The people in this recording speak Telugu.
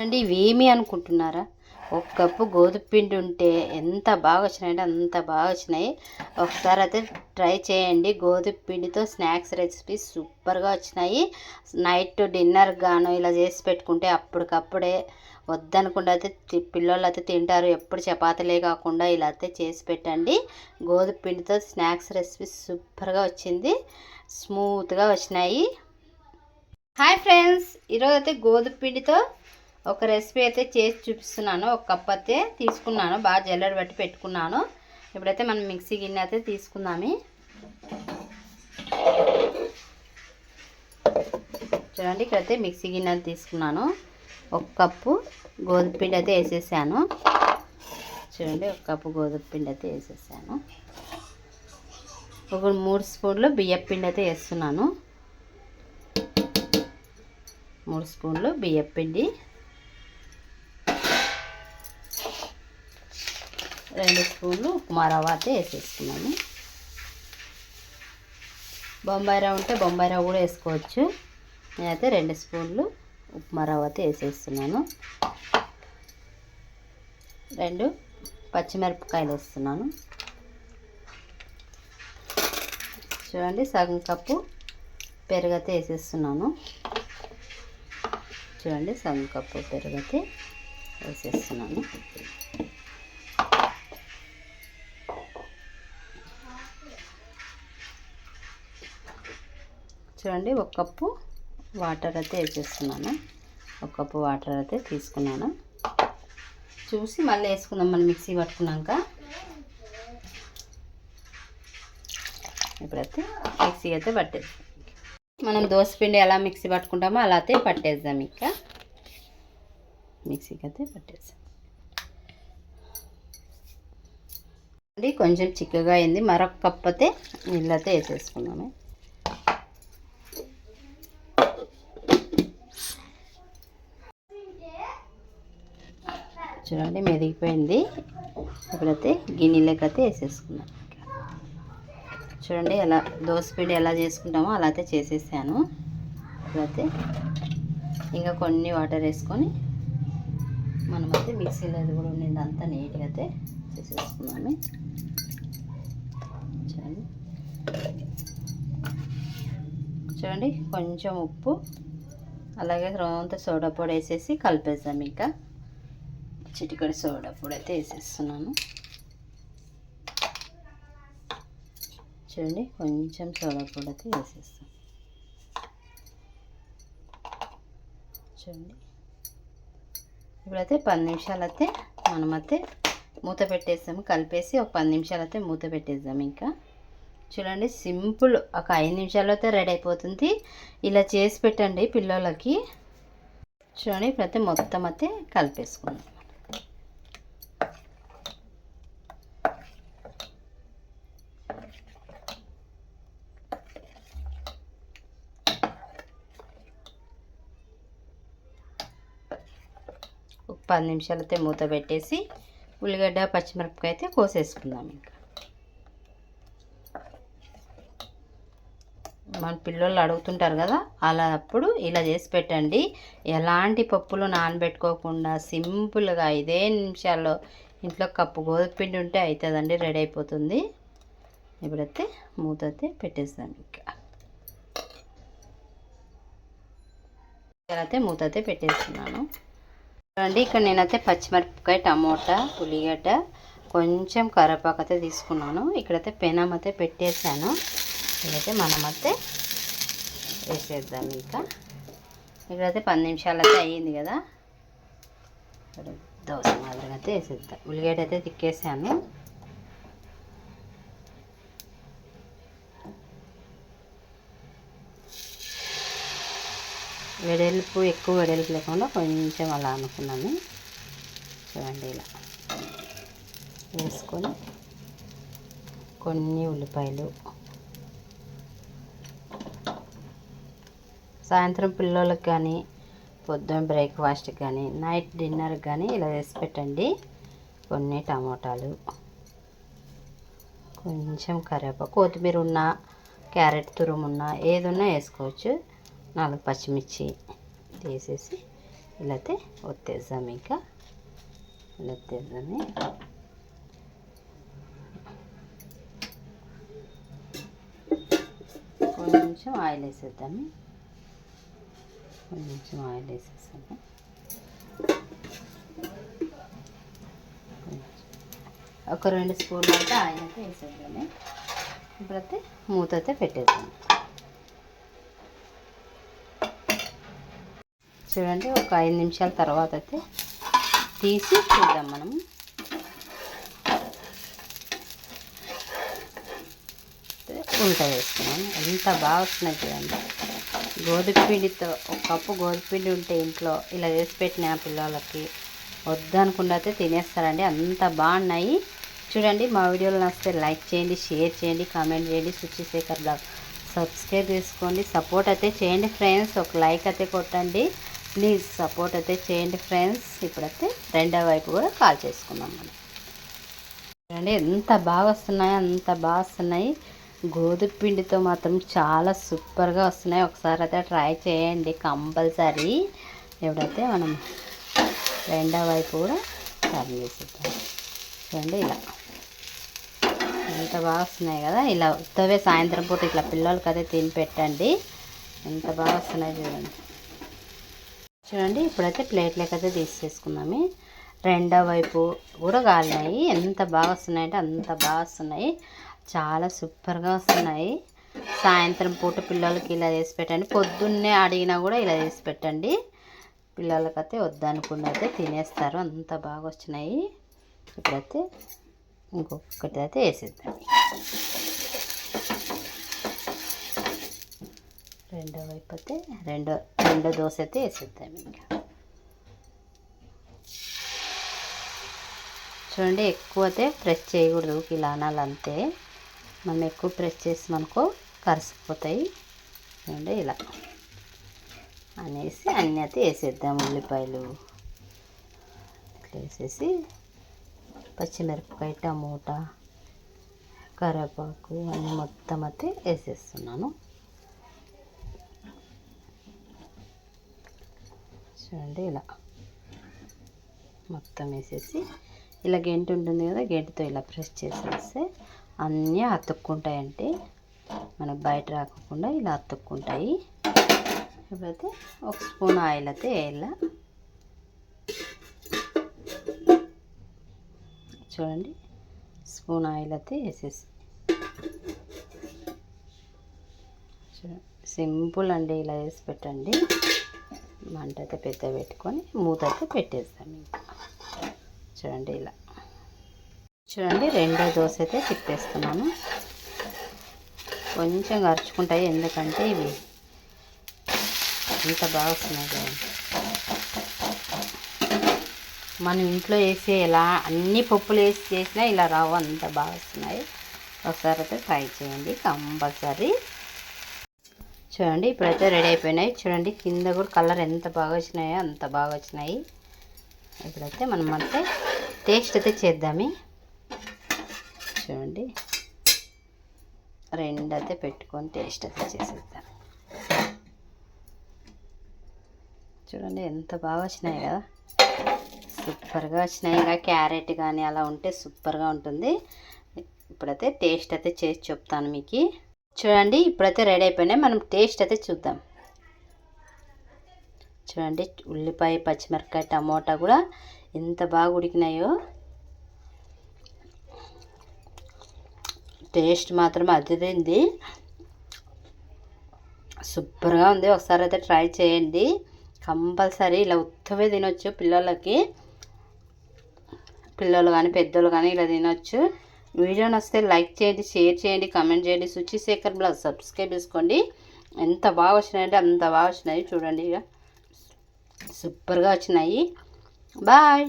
అండి ఇవేమి అనుకుంటున్నారా? ఒక కప్పు గోధుమ పిండి ఉంటే ఎంత బాగా వచ్చినాయంటే అంత బాగా వచ్చినాయి. ఒకసారి అయితే ట్రై చేయండి. గోధుమ పిండితో స్నాక్స్ రెసిపీస్ సూపర్గా వచ్చినాయి. నైట్ డిన్నర్ గాను ఇలా చేసి పెట్టుకుంటే అప్పటికప్పుడే వద్దనుకుండా అయితే పిల్లలు అయితే తింటారు. ఎప్పుడు చపాతీలే కాకుండా ఇలా అయితే చేసి పెట్టండి. గోధుమ పిండితో స్నాక్స్ రెసిపీస్ సూపర్గా వచ్చింది. స్మూత్గా వచ్చినాయి. హాయ్ ఫ్రెండ్స్ ఈరోజు అయితే గోధుమ పిండితో ఒక రెసిపీ అయితే చేసి చూపిస్తున్నాను. ఒక కప్ అయితే తీసుకున్నాను. బాగా జల్లెడ పెట్టి పెట్టుకున్నాను. ఇప్పుడైతే మనం మిక్సీ గిన్నె అయితే తీసుకుందాము. చూడండి ఇక్కడైతే మిక్సీ గిన్నె అయితే తీసుకున్నాను. ఒక కప్పు గోధుమ పిండి అయితే వేసేసాను. చూడండి ఒక కప్పు గోధుమ పిండి అయితే వేసేసాను. ఒక మూడు స్పూన్లు బియ్యం పిండి అయితే వేస్తున్నాను. మూడు స్పూన్లు బియ్యపిండి రెండు స్పూన్లు ఉప్మా రవ్వ అయితే వేసేసుకున్నాను బొంబాయి రవ్వ ఉంటే బొంబాయి రవ్వ కూడా వేసుకోవచ్చు. నేనైతే రెండు స్పూన్లు ఉప్మా రవ్వ అయితే వేసేస్తున్నాను. రెండు పచ్చిమిరపకాయలు వేస్తున్నాను. చూడండి సగం కప్పు పెరుగైతే వేసేస్తున్నాను. చూడండి సగం కప్పు పెరుగైతే వేసేస్తున్నాను. చూడండి ఒక కప్పు వాటర్ అయితే వేసేస్తున్నాను ఒక కప్పు వాటర్ అయితే తీసుకున్నాను. చూసి మళ్ళీ వేసుకుందాం మనం మిక్సీ పట్టుకున్నాక. ఇప్పుడైతే మిక్సీ అయితే పట్టేది మనం దోసపిండి ఎలా మిక్సీ పట్టుకుంటామో అలా అయితే పట్టేద్దాం ఇంకా. మిక్సీకి అయితే పట్టేద్దాం. అండి కొంచెం చిక్కగా అయింది. మరొక కప్ అయితే నీళ్ళతో అయితే వేసేసుకున్నాము చూడండి మెదిగిపోయింది. ఇప్పుడైతే గిన్నెలోకి అయితే వేసేసుకున్నాం చూడండి ఎలా దోసపిండి ఎలా చేసుకుంటామో అలా అయితే చేసేసాను. ఇప్పుడైతే ఇంకా కొన్ని వాటర్ వేసుకొని మనమైతే మిక్సీలో అది కూడా ఉండింది అంతా నీట్గా అయితే చేసేసుకున్నాము చూడండి. చూడండి కొంచెం ఉప్పు అలాగే రవంత సోడా పొడి వేసేసి కలిపేద్దాం ఇంకా. చిటికడి సోడా పొడి అయితే వేసేస్తున్నాను. చూడండి కొంచెం సోడా పొడి అయితే వేసేస్తాను. చూడండి. ఇప్పుడైతే పది నిమిషాలైతే మనమైతే మూత పెట్టేస్తాము కలిపేసి ఒక పది నిమిషాలైతే మూత పెట్టేద్దాం ఇంకా. చూడండి సింపుల్ ఒక ఐదు నిమిషాల్లో అయితే రెడీ అయిపోతుంది. ఇలా చేసి పెట్టండి పిల్లలకి. చూడండి ఇప్పుడైతే మొత్తం అయితే కలిపేసుకుందాం పది నిమిషాలతో మూత పెట్టేసి ఉల్లిగడ్డ పచ్చిమిరపకాయ అయితే కోసేసుకుందాం ఇంకా. మన పిల్లలు అడుగుతుంటారు కదా అలా అప్పుడు ఇలా చేసి పెట్టండి. ఎలాంటి పప్పులు నానబెట్టుకోకుండా సింపుల్గా ఐదే నిమిషాల్లో ఇంట్లో కప్పు గోధుమ పిండి ఉంటే అవుతుందండి రెడీ అయిపోతుంది. ఇప్పుడైతే మూత అయితే పెట్టేస్తాం ఇంకా. అయితే మూత అయితే పెట్టేస్తున్నాను. చూడండి ఇక్కడ నేనైతే పచ్చిమిరపకాయ టమోటా ఉల్లిగడ్డ కొంచెం కరివేపాకు అయితే తీసుకున్నాను. ఇక్కడైతే పెనం అయితే పెట్టేశాను. ఇక్కడైతే మనమైతే వేసేద్దాం ఇంకా. ఇక్కడైతే పది నిమిషాలు అయితే అయ్యింది కదా. దోశ మాదిరిగా అయితే వేసేద్దాం. ఉల్లిగడ్డ అయితే తిక్కేసాను వెడల్పు ఎక్కువ వెడల్పు లేకుండా కొంచెం అలా అనుకున్నాను. చూడండి ఇలా. వేసుకొని కొన్ని ఉల్లిపాయలు. సాయంత్రం పిల్లలకు కానీ పొద్దున్న బ్రేక్ఫాస్ట్కి కానీ నైట్ డిన్నర్కి కానీ ఇలా వేసి పెట్టండి. కొన్ని టమోటాలు. కొంచెం కరివేపాకు కొత్తిమీర ఉన్న క్యారెట్ తురుమున్నా ఏదున్నా వేసుకోవచ్చు. నాలుగు పచ్చిమిర్చి తీసేసి ఇలా అయితే ఒత్తేద్దాం ఇంకా. ఇలా ఒత్తేద్దాము. కొంచెం ఆయిల్ వేసేద్దాము. కొంచెం ఆయిల్ వేసేసాము ఒక రెండు స్పూన్లు అయితే ఆయిల్ అయితే వేసేద్దాము. ఇప్పుడైతే మూత అయితే పెట్టేద్దాం. చూడండి ఒక ఐదు నిమిషాల తర్వాత అయితే తీసి చూద్దాం మనం. ఉంట వేసుకున్నాం ఎంత బాగా వస్తున్నాయి చూడండి. గోధుమ పిండితో ఒక కప్పు గోధుమ పిండి ఉంటే ఇంట్లో ఇలా చేసి పెట్టిన పిల్లలకి వద్దనుకుండా అయితే తినేస్తారండి. అంత బాగున్నాయి చూడండి మా వీడియోలు నచ్చితే లైక్ చేయండి షేర్ చేయండి కామెంట్ చేయండి. శుచిశేఖర్ బ్లాగ్ సబ్స్క్రైబ్ చేసుకోండి సపోర్ట్ అయితే చేయండి ఫ్రెండ్స్. ఒక లైక్ అయితే కొట్టండి. ప్లీజ్ సపోర్ట్ అయితే చేయండి ఫ్రెండ్స్. ఇప్పుడైతే రెండో వైపు కూడా కాల్ చేసుకుందాం మనం. చూడండి ఎంత బాగా వస్తున్నాయో అంత బాగా వస్తున్నాయి. గోధుమ పిండితో మాత్రం చాలా సూపర్గా వస్తున్నాయి. ఒకసారి అయితే ట్రై చేయండి కంపల్సరీ. ఎప్పుడైతే మనం రెండో వైపు కూడా టర్న్ చేసేద్దాం. చూడండి ఇలా. ఎంత బాగా వస్తున్నాయి కదా. ఇలా ఉత్తవే సాయంత్రం పూట ఇట్లా పిల్లలకి అయితే తిని పెట్టండి ఎంత బాగా వస్తున్నాయి చూడండి. చూడండి ఇప్పుడైతే ప్లేట్లోకి అయితే తీసేసుకుందాము రెండో వైపు కూడా కాలినాయి. ఎంత బాగా వస్తున్నాయంటే అంత బాగా వస్తున్నాయి. చాలా సూపర్గా వస్తున్నాయి. సాయంత్రం పూట పిల్లలకి ఇలా చేసి పెట్టండి. పొద్దున్నే అడిగినా కూడా ఇలా చేసి పెట్టండి. పిల్లలకైతే వద్దనుకున్నైతే తినేస్తారు. అంత బాగా వచ్చినాయి ఇప్పుడైతే ఇంకొకటి అయితే వేసేద్దాం. రెండో వైపు అయితే రెండో రెండో దోశ అయితే వేసేద్దాం ఇంకా. చూడండి ఎక్కువ అయితే ప్రెస్ చేయకూడదు ఇలా అనాలంతే మనం ఎక్కువ ప్రెస్ చేసి కరిసిపోతాయి. చూడండి ఇలా. అనేసి అన్నీ అయితే వేసేద్దాం ఉల్లిపాయలు. ఇట్లా వేసేసి పచ్చిమిరపకాయ టమోటా కరివేపాకు అన్నీ మొత్తం అయితే వేసేస్తున్నాను. చూడండి ఇలా. మొత్తం వేసేసి ఇలా గెంటు ఉంటుంది కదా గెంటుతో ఇలా ప్రెస్ చేసేస్తే అన్నీ అతుక్కుంటాయంటే మనకు బయట రాకుండా ఇలా అతుక్కుంటాయి. ఇప్పుడైతే ఒక స్పూన్ ఆయిల్ అయితే వేయాల. చూడండి స్పూన్ ఆయిల్ అయితే వేసేసి. సింపుల్ అండి ఇలా వేసి పెట్టండి. మంట అయితే పెద్ద పెట్టుకొని మూత అయితే పెట్టేస్తాం ఇంకా. చూడండి ఇలా. చూడండి రెండో దోశ అయితే తిప్పేస్తున్నాను. కొంచెం ఖర్చుకుంటాయి ఎందుకంటే ఇవి ఇంత బాగా వస్తున్నాయి మనం ఇంట్లో వేసి ఇలా అన్ని పప్పులు వేసి చేసినా ఇలా రావు అంత బాగా వస్తున్నాయి. ఒకసారి అయితే ట్రై చేయండి కంపల్సరీ. చూడండి ఇప్పుడైతే రెడీ అయిపోయినాయి. చూడండి కింద కూడా కలర్ ఎంత బాగా వచ్చినాయో అంత బాగా వచ్చినాయి. ఇప్పుడైతే మనం అంటే టేస్ట్ అయితే చేద్దాము. చూడండి రెండు అయితే పెట్టుకొని టేస్ట్ అయితే చేసేద్దాం. చూడండి ఎంత బాగా వచ్చినాయి కదా. సూపర్గా వచ్చినాయి. ఇంకా క్యారెట్ కానీ అలా ఉంటే సూపర్గా ఉంటుంది. ఇప్పుడైతే టేస్ట్ అయితే చేసి చెప్తాను మీకు. చూడండి ఇప్పుడైతే రెడీ అయిపోయినాయి. మనం టేస్ట్ అయితే చూద్దాం. చూడండి ఉల్లిపాయ పచ్చిమిరపకాయ టమోటా కూడా ఎంత బాగా ఉడికినాయో. టేస్ట్ మాత్రం అదిరింది సూపర్గా ఉంది. ఒకసారి అయితే ట్రై చేయండి. కంపల్సరీ ఇలా ఉత్తమే తినొచ్చు పిల్లలకి. పిల్లలు కానీ పెద్దోళ్ళు కానీ ఇలా తినొచ్చు. వీడియో నచ్చితే లైక్ చేయండి షేర్ చేయండి కామెంట్ చేయండి. శుచిశేఖర్ బ్లాగ్ సబ్స్క్రైబ్ చేసుకోండి. ఎంత బాగా వచ్చినాయంటే అంత బాగా వచ్చినాయి. చూడండి ఇక. సూపర్గా వచ్చినాయి. బాయ్.